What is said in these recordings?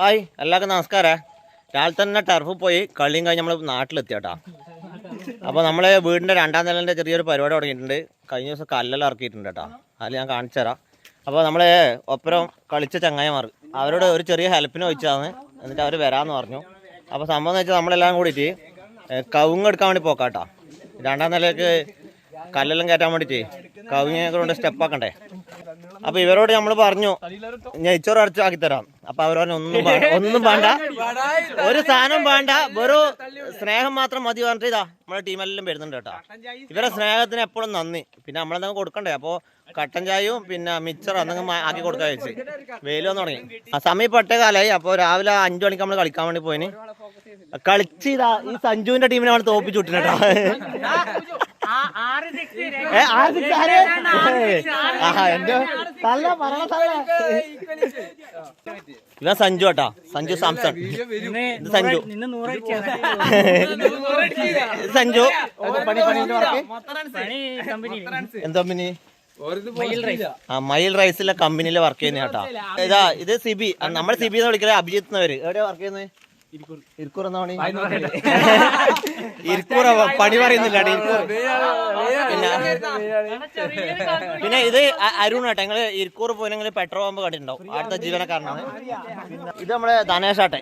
Hi എല്ലാവർക്കും നമസ്കാരം. രാവിലെ തന്നെ ടർഫ് പോയി കളിയും കഴിഞ്ഞ് നമ്മൾ നാട്ടിലെത്തി കേട്ടോ. അപ്പോൾ നമ്മൾ വീടിന്റെ രണ്ടാം നിലന്റെ ചെറിയൊരു പരിപാടി തുടങ്ങിയിട്ടുണ്ട്. കഴിഞ്ഞ ദിവസം കല്ലെല്ലാം ഇറക്കിയിട്ടുണ്ട് കേട്ടോ. അതിൽ ഞാൻ കാണിച്ചു തരാം. അപ്പോൾ നമ്മൾ ഒപ്പരം കളിച്ച ചങ്ങായിമാർ അവരോട് ഒരു ചെറിയ ഹെൽപ്പിന് ചോദിച്ചതാണ്. എന്നിട്ട് അവർ വരാമെന്ന് പറഞ്ഞു. അപ്പോൾ സംഭവം എന്ന് വെച്ചാൽ നമ്മളെല്ലാം കൂടിയിട്ട് കവുങ്ങെടുക്കാൻ വേണ്ടി പോക്കാട്ടോ രണ്ടാം നിലയ്ക്ക് കല്ലെല്ലാം കയറ്റാൻ വേണ്ടിയിട്ട് കവിഞ്ഞൊക്കെ കൊണ്ട് സ്റ്റെപ്പ് ആക്കണ്ടേ? അപ്പോൾ ഇവരോട് നമ്മൾ പറഞ്ഞു നെയ്ച്ചോറ് അടച്ചു ആക്കി തരാം. അപ്പൊ അവർ പറഞ്ഞു ഒന്നും ഒന്നും വേണ്ട. ഒരു സാധനം വേണ്ട. വെറും സ്നേഹം മാത്രം മതി പറഞ്ഞിട്ട് ഇതാ നമ്മളെ ടീമെല്ലാം വരുന്നുണ്ട് കേട്ടോ. ഇവരെ സ്നേഹത്തിന് എപ്പോഴും നന്ദി. പിന്നെ നമ്മളെന്തെങ്കിലും കൊടുക്കണ്ടേ? അപ്പോ കട്ടൻ ചായയും പിന്നെ മിച്ചർ എന്തെങ്കിലും ആക്കി കൊടുക്കാൻ വെച്ച്. വെയിൽ തുടങ്ങി. ആ സമയം പട്ടേ കാലായി അപ്പോൾ രാവിലെ അഞ്ചു മണിക്ക് നമ്മൾ കളിക്കാൻ വേണ്ടി പോയിന്. കളിച്ച് ഇതാ ഈ സഞ്ജുവിന്റെ ടീമിനെ നമ്മൾ തോപ്പിച്ചു വിട്ടിന് ആര്? ആഹാ, എന്റെ തള്ള, പറയണ തല്ല ഇവൻ സഞ്ജു കേട്ടാ. സഞ്ജു സാംസൺ. ഇത് സഞ്ജു. സഞ്ജു. പണി പണി വർക്ക് എന്താ കമ്പനി ആ മയിൽ റൈസിലെ കമ്പനിയിലെ വർക്ക് ചെയ്യുന്ന കേട്ടാ. ഇതാ ഇത് സിബി. നമ്മൾ സിബി എന്ന് വിളിക്കല അഭിജിത്ത് എന്നവര്. എവിടെയാ വർക്ക് ചെയ്യുന്നത് ഇരിക്കൂർ പണി ഇരിക്കൂർ പണി പറയുന്നില്ല ഇരിക്കൂർ പിന്നെ ഇത് അരുൺ കേട്ടോ നിങ്ങൾ ഇരിക്കൂർ പോയില്ലെങ്കിൽ പെട്രോൾ പമ്പ് കണ്ടിട്ടുണ്ടാവും അടുത്ത ജീവനക്കാരനാണ് ഇത് നമ്മളെ ധനേഷ് ആട്ടെ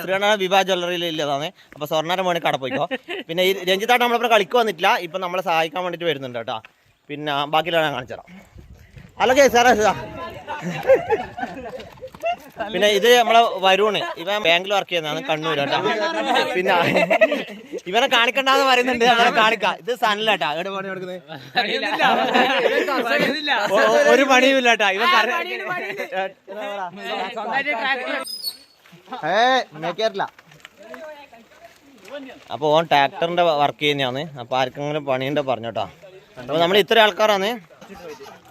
ശ്രീകണ്ഠ വിവാഹ ജ്വല്ലറിയിൽ ഇല്ലതാണ് അപ്പൊ സ്വർണാരം വേണി കട പോയിക്കോ പിന്നെ ഈ രഞ്ജിത്താട്ട് നമ്മളിപ്പോ കളിക്ക് വന്നിട്ടില്ല ഇപ്പൊ നമ്മളെ സഹായിക്കാൻ വേണ്ടിട്ട് വരുന്നുണ്ട് കേട്ടോ പിന്നെ ബാക്കിയുള്ള ഞാൻ കാണിച്ചു തരാം അല്ലൊക്കെ സാറേ. പിന്നെ ഇത് നമ്മളെ വരുണ്. ഇവൻ ബാങ്കിൽ വർക്ക് ചെയ്യുന്നതാണ് കണ്ണൂർ കേട്ടോ പിന്നെ ഇവനെ കാണിക്കണ്ടെന്ന് പറയുന്നുണ്ട്. അവനെ കാണിക്കാം. ഇത് സനലാട്ടാ. എവിടെ പണി കൊടുക്കുന്നത് ഒരു പണിയും ഇല്ല കേട്ടാ ഇവൻ ഏ മേക്കേറില്ല അപ്പൊ ഓൻ ട്രാക്ടറിന്റെ വർക്ക് ചെയ്യുന്നതാണ് അപ്പൊ ആർക്കെങ്കിലും പണിയുണ്ടോ പറഞ്ഞോട്ടോ. അപ്പൊ നമ്മൾ ഇത്ര ആൾക്കാരാണ്.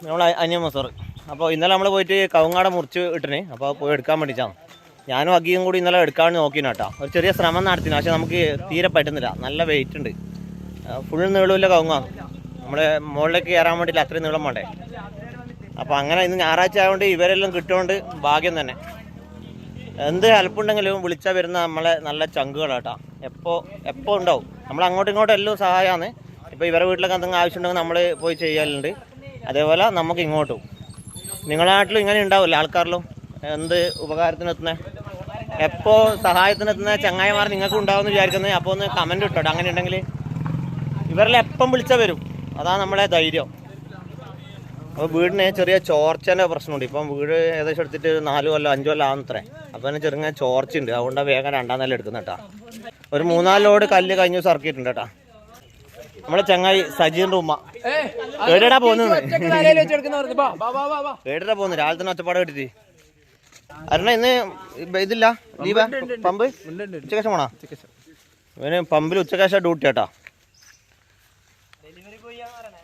നമ്മൾ അനിയ മസോർ അപ്പോൾ ഇന്നലെ നമ്മൾ പോയിട്ട് കവുങ്ങാട മുറിച്ച് ഇട്ടിന്. അപ്പോൾ പോയി എടുക്കാൻ വേണ്ടിയിട്ടാണ് ഞാനും അഗിയും കൂടി ഇന്നലെ എടുക്കാൻ നോക്കിയിന് കേട്ടോ. ഒരു ചെറിയ ശ്രമം നടത്തിന്. പക്ഷേ നമുക്ക് തീരെ പറ്റുന്നില്ല. നല്ല വെയിറ്റ് ഉണ്ട്. ഫുൾ നീളമില്ല കവുങ്ങാണ് നമ്മൾ മുകളിലേക്ക് കയറാൻ വേണ്ടിയില്ല അത്രയും നീളം വേണ്ടേ? അപ്പോൾ അങ്ങനെ ഇന്ന് ഞായറാഴ്ച ആയതുകൊണ്ട് ഇവരെല്ലാം കിട്ടുകൊണ്ട് ഭാഗ്യം തന്നെ. എന്ത് ഹെൽപ്പ് ഉണ്ടെങ്കിലും വിളിച്ചാൽ വരുന്ന നമ്മളെ നല്ല ചങ്കുകളാട്ടാ എപ്പോൾ എപ്പോൾ ഉണ്ടാവും? നമ്മൾ അങ്ങോട്ടും ഇങ്ങോട്ടും എല്ലാം സഹായമാണ് ഇപ്പോൾ ഇവരുടെ വീട്ടിലൊക്കെ എന്തെങ്കിലും ആവശ്യമുണ്ടെങ്കിൽ നമ്മൾ പോയി ചെയ്യലുണ്ട് അതേപോലെ നമുക്ക് ഇങ്ങോട്ടും. നിങ്ങളുടെ നാട്ടിലും ഇങ്ങനെ ഉണ്ടാവില്ല ആൾക്കാരിലും? എന്ത് ഉപകാരത്തിനെത്തുന്ന? എപ്പോ എപ്പോൾ സഹായത്തിന് എത്തുന്ന ചങ്ങായിമാർ നിങ്ങൾക്കും ഉണ്ടാവും എന്ന് വിചാരിക്കുന്നത് അപ്പോൾ ഒന്ന് കമന്റ് ഇട്ടോട്ടെ അങ്ങനെ ഉണ്ടെങ്കിൽ ഇവരെല്ലാം എപ്പം വിളിച്ചാൽ വരും? അതാണ് നമ്മളെ ധൈര്യം. അപ്പോൾ വീടിന് ചെറിയ ചോർച്ചേന്റെ പ്രശ്നമുണ്ട്. ഇപ്പം വീട് ഏകദേശം എടുത്തിട്ട് നാല് കൊല്ലം അഞ്ച് കൊല്ലം ആവുന്നത്രേ. അപ്പോൾ തന്നെ ചെറുങ്ങനെ ചോർച്ചയുണ്ട്. അതുകൊണ്ടാണ് വേഗം രണ്ടാം നില എടുക്കുന്നത് ഒരു മൂന്നാൽ ലോഡ് കല്ല് കഴിഞ്ഞ ദിവസം ഇറക്കിയിട്ടുണ്ട് കേട്ടോ നമ്മളെ ചങ്ങായി സജീന്റെ ഉമ്മ. ഏടാ പോകുന്നത് എവിടെയാ പോകുന്നു രാവിലെ തന്നെ ഒച്ചപ്പാട് കേട്ടിട്ട്. അരുണ ഇന്ന് ഇപ്പ ഇതില്ല. ലീവാ പമ്പ്? ഉച്ചക്കേശം പോണാ ഇവന് പമ്പിൽ ഉച്ചക്കേശം ഡ്യൂട്ടി കേട്ടാ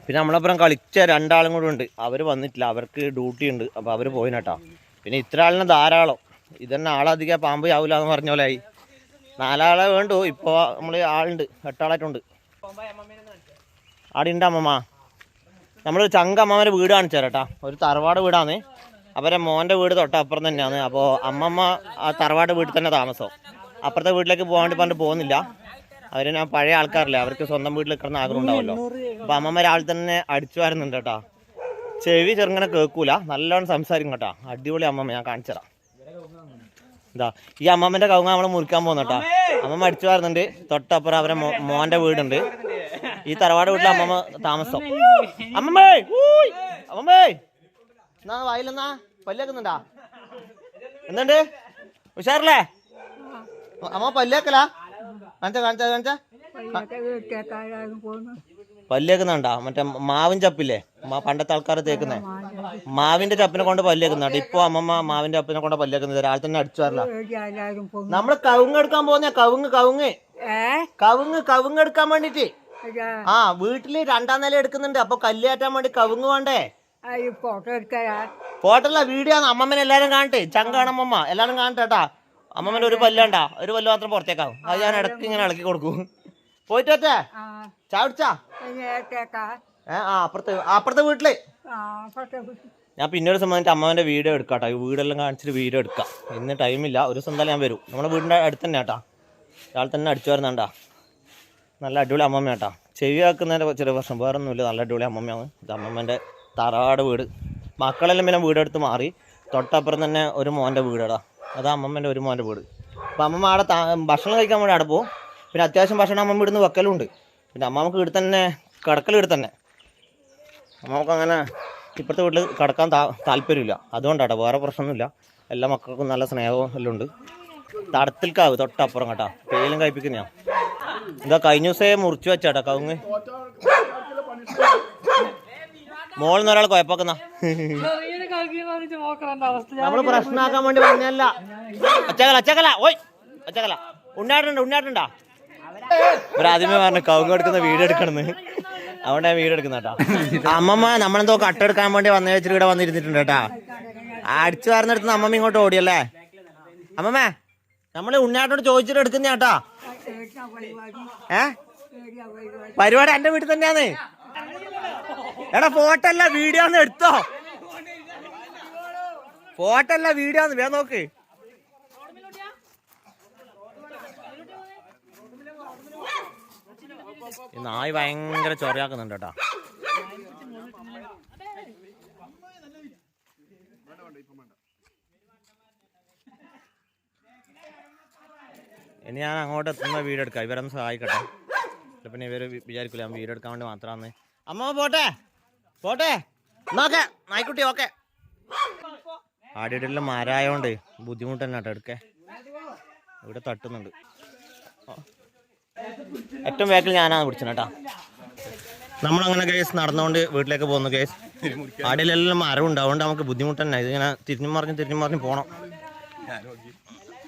പിന്നെ നമ്മളപ്പുറം കളിച്ച രണ്ടാളും കൂടെ ഉണ്ട്. അവർ വന്നിട്ടില്ല. അവർക്ക് ഡ്യൂട്ടി ഉണ്ട്. അപ്പോൾ അവർ പോയിനട്ടാ. പിന്നെ ഇത്ര ആളിനെ ധാരാളം. ഇതന്നെ ആളധികം പാമ്പ് ആവില്ല എന്ന് പറഞ്ഞ പോലെ ആയി. നാലാളെ വേണ്ടു. ഇപ്പോൾ നമ്മൾ ആളുണ്ട്. എട്ടാളായിട്ടുണ്ട്. ആടെ ഉണ്ട് അമ്മമ്മ. നമ്മളൊരു ചങ്ക അമ്മമ്മേന്റെ വീട് കാണിച്ചു തരാട്ടാ ഒരു തറവാട് വീടാണ്. അവരെ മോന്റെ വീട് തൊട്ടപ്പുറം തന്നെയാണ്. അപ്പോൾ അമ്മമ്മ ആ തറവാട് വീട്ടിൽ തന്നെ താമസം. അപ്പുറത്തെ വീട്ടിലേക്ക് പോകാൻ വേണ്ടി പറഞ്ഞിട്ട് പോകുന്നില്ല. അവർ ഞാൻ പഴയ ആൾക്കാരല്ലേ. അവർക്ക് സ്വന്തം വീട്ടിൽ നിൽക്കുന്ന ആഗ്രഹം ഉണ്ടാവുമല്ലോ അപ്പോൾ അമ്മമ്മ രാവിലെ തന്നെ അടിച്ചു വരുന്നുണ്ട് കേട്ടോ ചെവി ചെറുങ്ങനെ കേൾക്കൂല. നല്ലോണം സംസാരിക്കും കേട്ടോ അടിപൊളി അമ്മമ്മ. ഞാൻ കാണിച്ചു തരാം. ഇതാ ഈ അമ്മമ്മന്റെ കവുങ്ങ നമ്മൾ മുറിക്കാൻ പോകുന്നു കേട്ടോ അമ്മമ്മ അടിച്ചു വരുന്നുണ്ട്. തൊട്ടപ്പുറം അവരെ മോ- മോന്റെ വീടുണ്ട്. ഈ തറവാട് വീട്ടിൽ അമ്മമ്മ താമസം. അമ്മമ്മേ. അമ്മമ്മേ എന്നാ വായിലെന്നാ പല്ലേക്കുന്നുണ്ടാ? എന്തുണ്ട്? ഉഷാറല്ലേ? അമ്മ പല്ലേക്കലാ? കാണിച്ച കാണിച്ചാ കാണിച്ചാ. പല്ലേക്കുന്നുണ്ടാ? മറ്റേ മാവിൻ ചപ്പില്ലേ? മ- പണ്ടത്തെ ആൾക്കാർ തേക്കുന്നേ. മാവിന്റെ ചപ്പിനെ കൊണ്ട് പല്ലേക്കുന്നുണ്ട്. ഇപ്പൊ അമ്മമ്മ മാവിന്റെ ചപ്പിനെ കൊണ്ട് പല്ലേക്കുന്നത് രാവിലെ തന്നെ അടിച്ചു വരല. നമ്മൾ കവുങ്ങ് എടുക്കാൻ പോകുന്ന കവുങ്ങ് കവുങ്ങ്. കവുങ്ങ് കവുങ്ങ് എടുക്കാൻ വേണ്ടിട്ട്. ആ വീട്ടിൽ രണ്ടാം നില എടുക്കുന്നുണ്ട്. അപ്പൊ കല്ലേറ്റാൻ വേണ്ടി കവുങ്ങ് വേണ്ടേ? ഫോട്ടല്ല വീഡിയോ ആണ് അമ്മമ്മനെ എല്ലാരും കാണട്ടെ. ചങ്കാണ് അമ്മമ്മ. എല്ലാരും കാണട്ടെ അമ്മമ്മന് അമ്മമ്മന്റെ ഒരു പല്ലാണ്ടാ ഒരു പല്ല് മാത്രം പുറത്തേക്കാവും. അത് ഞാൻ ഇടയ്ക്ക് ഇങ്ങനെ ഇളക്കി കൊടുക്കും. പോയിട്ട് ഒറ്റേ ചാവിടിച്ചാ ഏ ആ അപ്പുറത്തെ അപ്പുറത്തെ വീട്ടിൽ. ഞാൻ പിന്നെ ഒരു സമയത്ത് അമ്മാവന്റെ വീഡിയോ എടുക്കാം കേട്ടോ ഈ വീടെല്ലാം കാണിച്ചിട്ട് വീഡിയോ എടുക്കാം. ഇന്ന് ടൈമില്ല ഒരു ദിവസം എന്തായാലും ഞാൻ വരും. നമ്മുടെ വീടിന്റെ അടുത്ത് തന്നെ കേട്ടാ ഇയാൾ തന്നെ അടിച്ചു വരുന്നുണ്ടാ. നല്ല അടിപൊളി അമ്മമ്മ കേട്ടോ ചെവി ആക്കുന്നതിന്റെ ചെറിയ പ്രശ്നം. വേറെ ഒന്നുമില്ല നല്ല അടിപൊളി അമ്മമ്മയാണ്. ഇത് അമ്മമ്മേന്റെ തറവാട് വീട്. മക്കളെല്ലാം പിന്നെ വീടെടുത്ത് മാറി. തൊട്ടപ്പുറം തന്നെ ഒരു മോന്റെ വീടാടാ. അത് അമ്മമ്മേന്റെ ഒരു മോന്റെ വീട്. അപ്പോൾ അമ്മമ്മ അവിടെ ഭക്ഷണം കഴിക്കാൻ വേണ്ടി അവിടെ പോകും പിന്നെ അത്യാവശ്യം ഭക്ഷണം അമ്മമ്മ ഇവിടുന്ന് വെക്കലുണ്ട്. പിന്നെ അമ്മമ്മക്ക് ഇവിടെ തന്നെ കിടക്കൽ ഇവിടെ തന്നെ. അമ്മമ്മക്ക് അങ്ങനെ ഇപ്പോഴത്തെ വീട്ടിൽ കിടക്കാൻ താ താല്പര്യമില്ല. അതുകൊണ്ടാട്ടോ വേറെ പ്രശ്നമൊന്നുമില്ല. എല്ലാ മക്കൾക്കും നല്ല സ്നേഹവും എല്ലാം ഉണ്ട്. തടത്തിൽക്കാവ് തൊട്ടപ്പുറം കേട്ടോ. പേലും കഴിപ്പിക്കുന്ന എന്താ കഴിഞ്ഞ ദിവസേ മുറിച്ചു വെച്ചാട്ടാ കവുങ്ങ്. മോളിൽ നിന്ന് ഒരാൾ കുഴപ്പക്കുന്ന നമ്മൾ പ്രശ്നമാക്കാൻ വേണ്ടി പറഞ്ഞല്ല അച്ചകല അച്ചകല ഓയ് അച്ചകല ഉണ്ണാട്ടുണ്ട് ഉണ്ടായിട്ടുണ്ടാ ഒരാദ്യമേ പറഞ്ഞു കവുങ്ങ് എടുക്കുന്ന വീട് എടുക്കണമെന്ന്. അവിടെ വീട് എടുക്കുന്ന കേട്ടാ. അമ്മമ്മ നമ്മളെന്തോ കട്ടെടുക്കാൻ വേണ്ടി വന്ന വെച്ചിട്ട് ഇവിടെ വന്നിരുന്നിട്ടുണ്ട് കേട്ടാ. അടിച്ചു പറഞ്ഞെടുത്ത് അമ്മമ്മ ഇങ്ങോട്ട് ഓടിയല്ലേ? അമ്മമ്മ നമ്മൾ ഉണ്ണാട്ടോട് ചോദിച്ചിട്ട് എടുക്കുന്ന കേട്ടാ. ഏ? പരിപാടി. എന്റെ വീട്ടിൽ തന്നെയാന്ന് എടാ ഫോട്ടോ അല്ല വീഡിയോ ഒന്ന് എടുത്തോ. ഫോട്ടോ അല്ല വീഡിയോ ഒന്ന് വേ നോക്ക്. നായ് ഭയങ്കര ചൊറയാക്കുന്നുണ്ട് കേട്ടാ. ഇനി ഞാൻ അങ്ങോട്ട് എത്തുന്ന വീട് എടുക്കാം. ഇവരൊന്ന് സഹായിക്കട്ടെ. പിന്നെ ഇവർ വിചാരിക്കില്ല ഞാൻ വീട് എടുക്കാൻ വേണ്ടി മാത്രമാണ് അമ്മ പോട്ടെ? പോട്ടെ? നോക്കെ നായിക്കുട്ടി ഓക്കെ. ആടിയിടെല്ലാം മരായോണ്ട് ബുദ്ധിമുട്ട് തന്നെ കേട്ടോ എടുക്കേ. ഇവിടെ തട്ടുന്നുണ്ട്. ഏറ്റവും വേക്കിൽ ഞാനാണ് പിടിച്ചത് നമ്മളങ്ങനെ കേസ് നടന്നുകൊണ്ട് വീട്ടിലേക്ക് പോകുന്നു കേസ് ആടിയിലെല്ലാം മരം ഉണ്ട് അതുകൊണ്ട് നമുക്ക് ബുദ്ധിമുട്ട് തന്നെ ഇതിങ്ങനെ തിരിഞ്ഞു മറിഞ്ഞ് തിരിഞ്ഞു മറിഞ്ഞ് പോകണം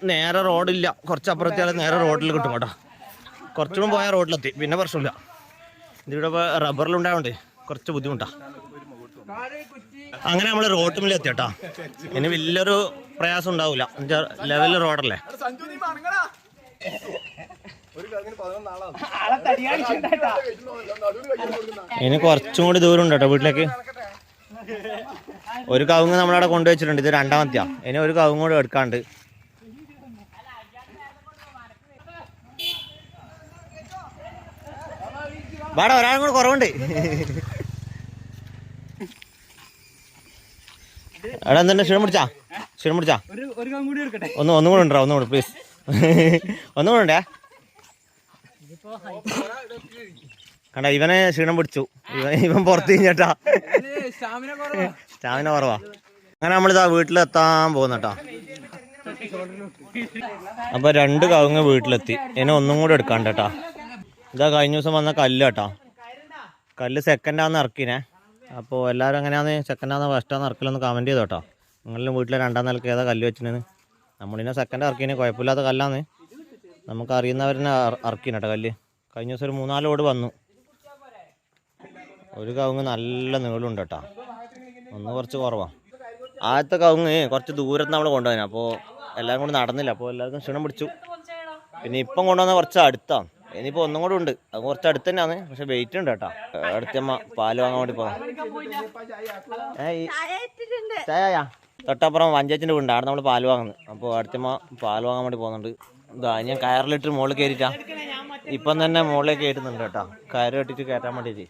നേരെ റോഡില്ല. കുറച്ച് അപ്പുറത്തേക്ക് നേരെ റോഡിൽ കിട്ടും കേട്ടോ. കുറച്ചുകൂടെ പോയാൽ റോഡിലെത്തി. പിന്നെ പ്രശ്നമില്ല. ഇതിവിടെ ഇപ്പോൾ റബ്ബറിലുണ്ടായോണ്ട് കുറച്ച് ബുദ്ധിമുട്ടാ. അങ്ങനെ നമ്മൾ റോട്ടുമിൽ എത്തി കേട്ടോ. ഇനി വലിയൊരു പ്രയാസം ഉണ്ടാവില്ല ലെവൽ റോഡല്ലേ. ഇനി കുറച്ചും കൂടി ദൂരം ഉണ്ട് വീട്ടിലേക്ക്. ഒരു കവുങ്ങ് നമ്മളവിടെ കൊണ്ടുവച്ചിട്ടുണ്ട്. ഇത് രണ്ടാമത്തെയാ. ഇനി ഒരു കവുങ്ങ് കൂടി എടുക്കാണ്ട് വാടാ ഒരാളും കൂടെ കുറവുണ്ട്. എടാ എന്താ ക്ഷീണം പിടിച്ചാ? ക്ഷീണം പിടിച്ചാ? ഒന്ന് ഒന്നും കൂടെ ഉണ്ടോ? ഒന്നും കൂടെ പ്ലീസ് ഒന്നും കൂടെ ഉണ്ടേ? കണ്ട ഇവനെ ക്ഷീണം പിടിച്ചു. ഇവൻ ഇവൻ പുറത്ത് കഴിഞ്ഞാട്ടാ. സ്റ്റാമിന കുറവാ. സ്റ്റാമിന കുറവാ. അങ്ങനെ നമ്മളിതാ വീട്ടിലെത്താൻ പോകുന്നട്ടാ. അപ്പൊ രണ്ട് കവുങ്ങ് വീട്ടിലെത്തി. ഇനി ഒന്നും കൂടെ എടുക്കാണ്ട് കേട്ടാ ഇതാ കഴിഞ്ഞ ദിവസം വന്ന കല്ല് കേട്ടോ. കല്ല് സെക്കൻഡാന്ന് ഇറക്കിനെ. അപ്പോൾ എല്ലാവരും എങ്ങനെയാന്ന് സെക്കൻഡാന്ന് ഫസ്റ്റാന്ന് ഇറക്കലൊന്ന് കമന്റ് ചെയ്തോ കേട്ടോ നിങ്ങളുടെ വീട്ടിലെ രണ്ടാം നിലയ്ക്ക് ഏതാ കല്ല് വെച്ചിന് നമ്മളിനെ സെക്കൻഡ് ഇറക്കിന് കുഴപ്പമില്ലാത്ത കല്ലാന്ന്. നമുക്ക് അറിയുന്നവരെന്നെ ഇറക്കിന് കേട്ടോ കല്ല്. കഴിഞ്ഞ ദിവസം ഒരു മൂന്നാൽ ഓട് വന്നു. ഒരു കവുങ്ങ് നല്ല നീളമുണ്ട് കേട്ടോ. ഒന്ന് കുറച്ച് കുറവാണ് ആദ്യത്തെ കവുങ്ങ് കുറച്ച് ദൂരത്ത് നമ്മൾ കൊണ്ടുപോയി അപ്പോൾ എല്ലാവരും കൂടി നടന്നില്ല. അപ്പോൾ എല്ലാവർക്കും ക്ഷീണം പിടിച്ചു. പിന്നെ ഇപ്പം കൊണ്ടുവന്ന കുറച്ച് അടുത്താണ് ഇനിയിപ്പോൾ ഒന്നും കൂടെ ഉണ്ട്. അത് കുറച്ച് അടുത്ത് തന്നെയാണ്. പക്ഷെ വെയിറ്റ് ഉണ്ട് കേട്ടോ. അടുത്തമ്മ പാൽ വാങ്ങാൻ വേണ്ടി പോകാം ചായ തൊട്ടപ്പുറം വഞ്ചേച്ചിന്റെ വീണ്ട് അവിടെ നമ്മൾ പാൽ വാങ്ങുന്നത് അപ്പോൾ അടുത്തമ്മ പാൽ വാങ്ങാൻ വേണ്ടി പോകുന്നുണ്ട്. ഇതാ ഞാൻ കയറിലിട്ട് മുകളിൽ കയറിയിട്ടാ. ഇപ്പം തന്നെ മുകളിലേക്ക് കയറ്റുന്നുണ്ട് കേട്ടോ. കയറ് കെട്ടിട്ട് കയറ്റാൻ വേണ്ടിയിട്ട്.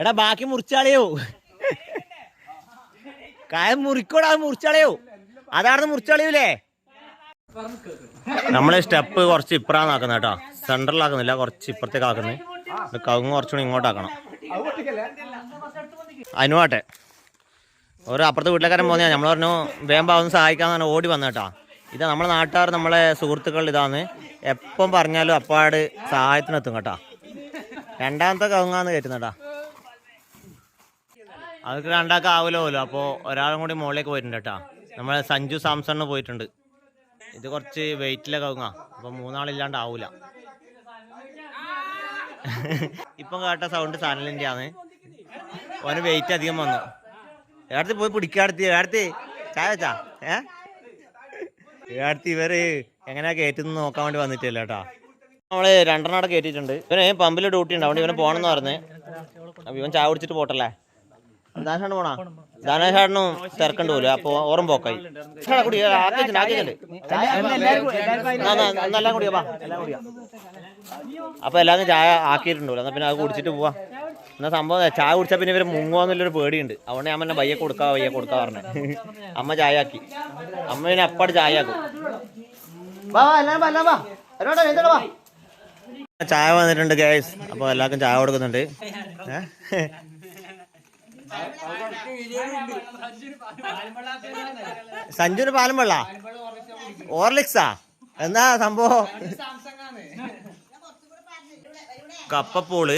എടാ ബാക്കി മുറിച്ചാളയോ? കായം മുറിക്കോടാ മുറിച്ചാളയോ? അതാണ് മുറിച്ചാളിയൂലേ? നമ്മൾ സ്റ്റെപ്പ് കുറച്ച് ഇപ്പറാന്ന് ആക്കുന്നത് കേട്ടോ. സെന്ററിൽ ആക്കുന്നില്ല കുറച്ച് ഇപ്പുറത്തേക്ക് ആക്കുന്നത് കവുങ്ങ് കുറച്ചുകൂടി ഇങ്ങോട്ടാക്കണം. അനുവാട്ടെ ഒരു അപ്പുറത്തെ വീട്ടിലേക്കാരൻ പോന്നെയാ. നമ്മൾ പറഞ്ഞു വേമ്പ സഹായിക്കാന്ന് സഹായിക്കാന്ന് ഓടി വന്ന കേട്ടോ. ഇത് നമ്മളെ നാട്ടുകാർ നമ്മളെ സുഹൃത്തുക്കൾ ഇതാണ് എപ്പം പറഞ്ഞാലും അപ്പാട് സഹായത്തിനെത്തും കേട്ടോ. രണ്ടാമത്തെ കവുങ്ങാന്ന് കയറ്റുന്നേട്ടാ അതൊക്കെ രണ്ടാൾക്ക് ആവില്ല അപ്പോൾ ഒരാളും കൂടി മുകളിലേക്ക് പോയിട്ടുണ്ട് കേട്ടോ. നമ്മളെ സഞ്ജു സാംസണ് പോയിട്ടുണ്ട്. ഇത് കുറച്ച് വെയിറ്റിലെ കവുങ്ങാ. അപ്പം മൂന്നാളില്ലാണ്ട് ആവൂല ഇപ്പം കേട്ട സൗണ്ട് സാനലിന്റെ ആണ് ഓന് വെയിറ്റ് അധികം വന്നു. ഏടത്ത് പോയി പിടിക്കാടത്തി ഏടത്തി. ചായ വെച്ചാ? ഏ? ഏടത്തി ഇവർ എങ്ങനെയാ കയറ്റുന്ന നോക്കാൻ വേണ്ടി വന്നിട്ടില്ല കേട്ടാ നമ്മൾ രണ്ടെണ്ണം അവിടെ കയറ്റിയിട്ടുണ്ട് ഇവന് പമ്പിൽ ഡ്യൂട്ടി ഉണ്ട് അതുകൊണ്ട് ഇവന് പോണെന്ന് പറഞ്ഞ് ഇവൻ ചായ കുടിച്ചിട്ട് പോട്ടല്ലേ ദാനേഷാണ് പോണാ ദാനേഷാടനും തിരക്കണ്ട് പോലും അപ്പൊ ഓറും പോക്കായി കുടി ആക്കിയിട്ടുണ്ട് ആക്കിയിട്ടുണ്ട് എല്ലാം കുടിയാ അപ്പൊ എല്ലാവരും ചായ ആക്കിയിട്ടുണ്ടല്ലോ എന്നാ പിന്നെ അത് കുടിച്ചിട്ട് പോവാ എന്നാ സംഭവം ചായ കുടിച്ചാൽ പിന്നെ ഇവർ മുങ്ങുവാന്നുള്ളൊരു പേടിയുണ്ട്. അതുകൊണ്ട് ഞാൻ ബയ്യെ കൊടുക്കാ വയ്യ കൊടുക്കാ പറഞ്ഞേ. അമ്മ ചായ ആക്കി അമ്മ പിന്നെ അപ്പാട് ചായ ആക്കും ചായ വന്നിട്ടുണ്ട് ഗൈസ് അപ്പൊ എല്ലാവർക്കും ചായ കൊടുക്കുന്നുണ്ട്? സഞ്ജുന് പാലം വെള്ള ഓർലിക്സാ? എന്താ സംഭവം? കപ്പപ്പോൾ.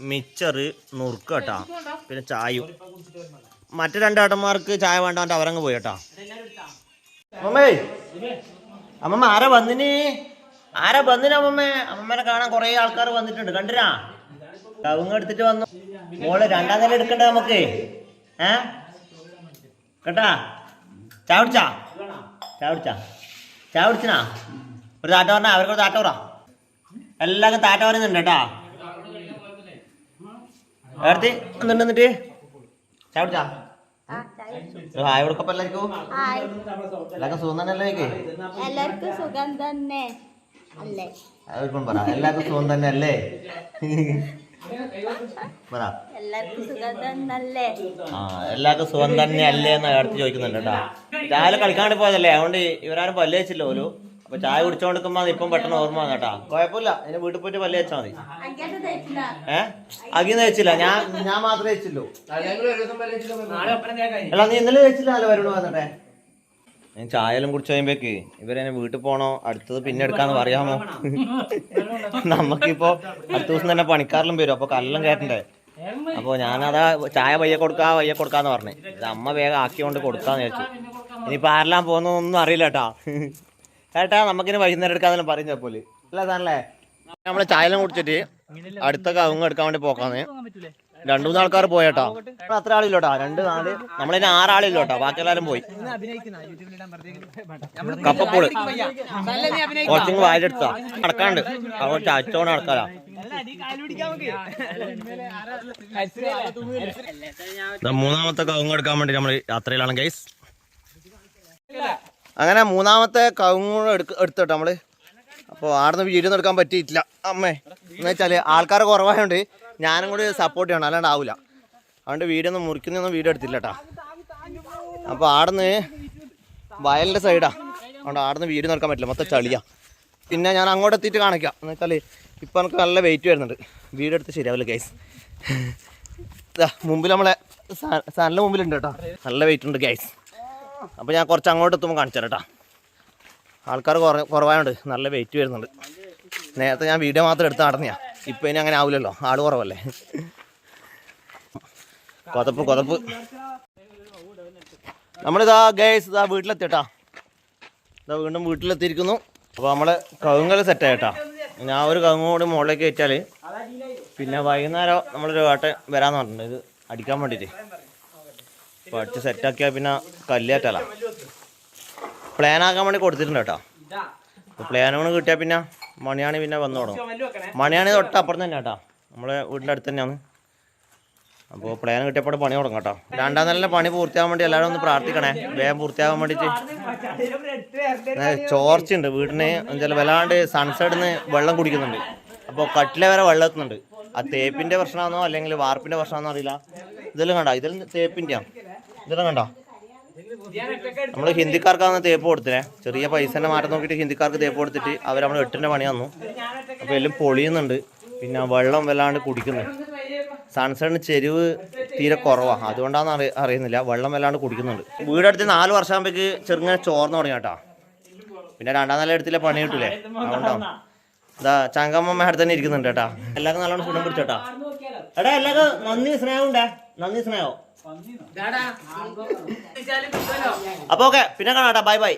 മിച്ചറ് നുറുക്ക് കേട്ടാ. പിന്നെ ചായയും മറ്റു രണ്ടാട്ടന്മാർക്ക് ചായ വേണ്ടാണ്ട് അവരങ്ങ് പോയി കേട്ടാ. അമ്മമ്മേ. അമ്മമ്മ ആരാ വന്നിന്? ആരാ വന്നിന് അമ്മമ്മേ? അമ്മമ്മനെ കാണാൻ കുറേ ആൾക്കാർ വന്നിട്ടുണ്ട്. കണ്ടിരാ കവുങ്ങ് എടുത്തിട്ട് വന്നു. മോൾ രണ്ടാം നില എടുക്കണ്ട നമുക്ക്? ഏ? കേട്ടാ? ചായ കുടിച്ചാ? ചായ കുടിച്ചാ? ചായ കുടിച്ചിനാ? ഒരു താറ്റ പറഞ്ഞാ അവർക്ക് ഒരു താറ്റ പറ. എല്ലാവർക്കും താറ്റ പറയുന്നുണ്ട് കേട്ടാ. ഏടത്തി എന്നിട്ട് എന്നിട്ട്? ചായ കുടിച്ചാ? ഹായ് കൊടുക്കപ്പോ എല്ലാവർക്കും എല്ലാവർക്കും സുഖം തന്നെ അല്ലേ എല്ലാവർക്കും സുഖം തന്നെ അല്ലേ? അതിപ്പം പറ. എല്ലാവർക്കും സുഖം തന്നെ അല്ലേ പറ. എല്ലാവർക്കും സുഖം ആ എല്ലാവർക്കും സുഖം തന്നെ അല്ലേ എന്ന് അടുത്ത് ചോദിക്കുന്നുണ്ട് കേട്ടോ. രാവിലെ കളിക്കാണ്ട് പോയതല്ലേ? അതുകൊണ്ട് ഇവരാരും പല്ല് വെച്ചില്ലോ ഓലു അപ്പൊ ചായ കുടിച്ചോണ്ടിരിക്കുമ്പോ ഇപ്പം പെട്ടെന്ന് ഓർമ്മ വന്നു കേട്ടാ. കുഴപ്പമില്ല. ഇനി വീട്ടിൽ പോയിട്ട് പല്ല് വെച്ചാൽ മതി. ഏ? അകിന്ന് വെച്ചില്ല ഞാൻ ഞാൻ മാത്രമേ വെച്ചുള്ളൂ അല്ല നീ ഇന്നലെ വെച്ചില്ലല്ലോ വരണോ വന്നിട്ടെ. ഞാൻ ചായലും കുടിച്ചു കഴിയുമ്പോഴേക്ക് ഇവരെന്നെ വീട്ടിൽ പോണോ അടുത്തത് പിന്നെ എടുക്കാന്ന് പറയാമോ? നമുക്കിപ്പോ അടുത്ത ദിവസം തന്നെ പണിക്കാരിലും വരും. അപ്പൊ കല്ലെല്ലാം കേട്ടണ്ടേ അപ്പൊ ഞാനതാ ചായ പയ്യെ കൊടുക്കാ പയ്യെ കൊടുക്കാന്ന് പറഞ്ഞു. അമ്മ വേഗം ആക്കിയോണ്ട് കൊടുക്കാന്ന് വിചാരിച്ചു. ഇനിയിപ്പോ ആരെല്ലാം പോകുന്നൊന്നും അറിയില്ല കേട്ടാ. ചേട്ടാ നമുക്കിനി വൈകുന്നേരം എടുക്കാൻ പറയും പോലെ അല്ല താനല്ലേ നമ്മൾ ചായലും കുടിച്ചിട്ട് അടുത്ത കവുങ്ങ് എടുക്കാൻ വേണ്ടി പോക്കാന്ന്. രണ്ടു മൂന്ന് ആൾക്കാർ പോയേട്ടാ. അത്ര ആളില്ലോട്ടാ. രണ്ട് നാല്. നമ്മളിനി ആറാളില്ലോട്ടാ. ബാക്കി എല്ലാരും പോയി. കപ്പപ്പോൾ. കുറച്ചും വായിലെടുത്താ നടക്കാണ്ട്. അവിടെ ചാച്ചോണ്ട് നടക്കാലാ. മൂന്നാമത്തെ കവുങ്ങ് എടുക്കാൻ വേണ്ടി നമ്മൾ യാത്രയിലാണ് ഗൈസ് അങ്ങനെ മൂന്നാമത്തെ കവുങ്ങൂടെ എടുക്ക എടുത്തോട്ടോ നമ്മൾ. അപ്പോൾ ആടുന്ന് വീഡിയോ എടുക്കാൻ പറ്റിയിട്ടില്ല. അമ്മേ എന്ന് വെച്ചാൽ ആൾക്കാർ കുറവായതുകൊണ്ട് ഞാനും കൂടി സപ്പോർട്ട് ചെയ്യണം. അല്ലാണ്ട് ആവില്ല അതുകൊണ്ട് വീഡിയോ ഒന്നും മുറിക്കുന്നൊന്നും വീഡിയോ എടുത്തില്ല കേട്ടാ അപ്പോൾ ആടുന്ന് വയലിന്റെ സൈഡാ അതുകൊണ്ട് ആടുന്ന് വീഡിയോ എടുക്കാൻ പറ്റില്ല. മൊത്തം ചളിയാ. പിന്നെ ഞാൻ അങ്ങോട്ട് എത്തിയിട്ട് കാണിക്കാം. എന്ന് വെച്ചാൽ ഇപ്പം എനിക്ക് നല്ല വെയിറ്റ് വരുന്നുണ്ട്. വീഡിയോ എടുത്ത് ശരിയാവില്ല ഗൈസ് മുമ്പിൽ നമ്മളെ സാറിന്റെ മുമ്പിലുണ്ട് കേട്ടോ. നല്ല വെയിറ്റ് ഉണ്ട് ഗൈസ് അപ്പോൾ ഞാൻ കുറച്ച് അങ്ങോട്ട് എത്തുമ്പോൾ കാണിച്ചു ആൾക്കാർ കുറ കുറവായുണ്ട് നല്ല വെയിറ്റ് വരുന്നുണ്ട്. നേരത്തെ ഞാൻ വീഡിയോ മാത്രം എടുത്ത് നടന്നിയാ. ഇപ്പം ഇനി അങ്ങനെ ആവില്ലല്ലോ ആൾ കുറവല്ലേ? കൊതപ്പ് കൊതപ്പ്. നമ്മളിതാ ഗേസ് ഇതാ വീട്ടിലെത്തിട്ടാ ഇതാ വീണ്ടും വീട്ടിലെത്തിയിരിക്കുന്നു. അപ്പോൾ നമ്മളെ കവുങ്ങൽ സെറ്റായിട്ടാ ഞാൻ ഒരു കവുങ്ങ് കൂടി മുകളിലേക്ക് വെച്ചാൽ പിന്നെ വൈകുന്നേരം നമ്മളൊരു വേട്ട വരാന്ന് പറഞ്ഞിട്ടുണ്ട്. ഇത് അടിക്കാൻ വേണ്ടിയിട്ട് സെറ്റ് സെറ്റാക്കിയാൽ പിന്നെ കല്ലേറ്റല. പ്ലാൻ ആക്കാൻ വേണ്ടി കൊടുത്തിട്ടുണ്ട് കേട്ടോ. പ്ലാൻ കൂടെ കിട്ടിയാൽ പിന്നെ മണിയാണി പിന്നെ വന്നു തുടങ്ങും. മണിയാണി തൊട്ട് അപ്പുറം തന്നെ കേട്ടോ. നമ്മളെ വീടിന്റെ അടുത്ത് തന്നെയാണ്. അപ്പോൾ പ്ലാൻ കിട്ടിയപ്പോൾ പണി തുടങ്ങാം കേട്ടോ. രണ്ടാം നില പണി പൂർത്തിയാകാൻ വേണ്ടി എല്ലാവരും ഒന്ന് പ്രാർത്ഥിക്കണേ. വേഗം പൂർത്തിയാകാൻ വേണ്ടിയിട്ട്. ചോർച്ചയുണ്ട്. വീടിന് ചില വല്ലാണ്ട് സൺസൈഡിൽ നിന്ന് വെള്ളം കുടിക്കുന്നുണ്ട്. അപ്പോൾ കട്ടിലെ വരെ വെള്ളം എത്തുന്നുണ്ട്. ആ തേപ്പിന്റെ പ്രശ്നമാണോ അല്ലെങ്കിൽ വാർപ്പിന്റെ പ്രശ്നമാണോ അറിയില്ല. ഇതെല്ലാം കണ്ടോ? ഇതെല്ലാം തേപ്പിന്റെയാണ് ഇതെല്ലാം കണ്ടോ? നമ്മൾ ഹിന്ദിക്കാർക്കാണ് തേപ്പ് കൊടുത്തേ ചെറിയ പൈസന്റെ മാറ്റം നോക്കിയിട്ട് ഹിന്ദിക്കാർക്ക് തേപ്പ് കൊടുത്തിട്ട് അവർ നമ്മൾ എട്ടിന്റെ പണി വന്നു അപ്പോൾ എല്ലാം പൊളിയുന്നുണ്ട്. പിന്നെ വെള്ളം വല്ലാണ്ട് കുടിക്കുന്നു. സൺസൈഡിന് ചെരുവ് തീരെ കുറവാണ് അതുകൊണ്ടാണെന്ന് അറി അറിയുന്നില്ല. വെള്ളം വല്ലാണ്ട് കുടിക്കുന്നുണ്ട്. വീടെടുത്ത് നാല് വർഷമാകുമ്പോഴേക്ക് ചെറുങ്ങനെ ചോർന്ന് തുടങ്ങി കേട്ടോ. പിന്നെ രണ്ടാം നില എടുത്തില്ല പണി കിട്ടില്ലേ അതുകൊണ്ടാവും ഇതാ ചാങ്കമ്മ അടുത്ത് തന്നെ ഇരിക്കുന്നുണ്ട് കേട്ടാ. എല്ലാവർക്കും നല്ലോണം ഫുഡും പിടിച്ചോട്ടാ എടാ എല്ലാവർക്കും നന്ദി സ്നേഹം ഉണ്ടേ. നന്ദി സ്നേഹം. അപ്പൊ ഓക്കെ പിന്നെ കാണാട്ടാ ബൈ ബൈ.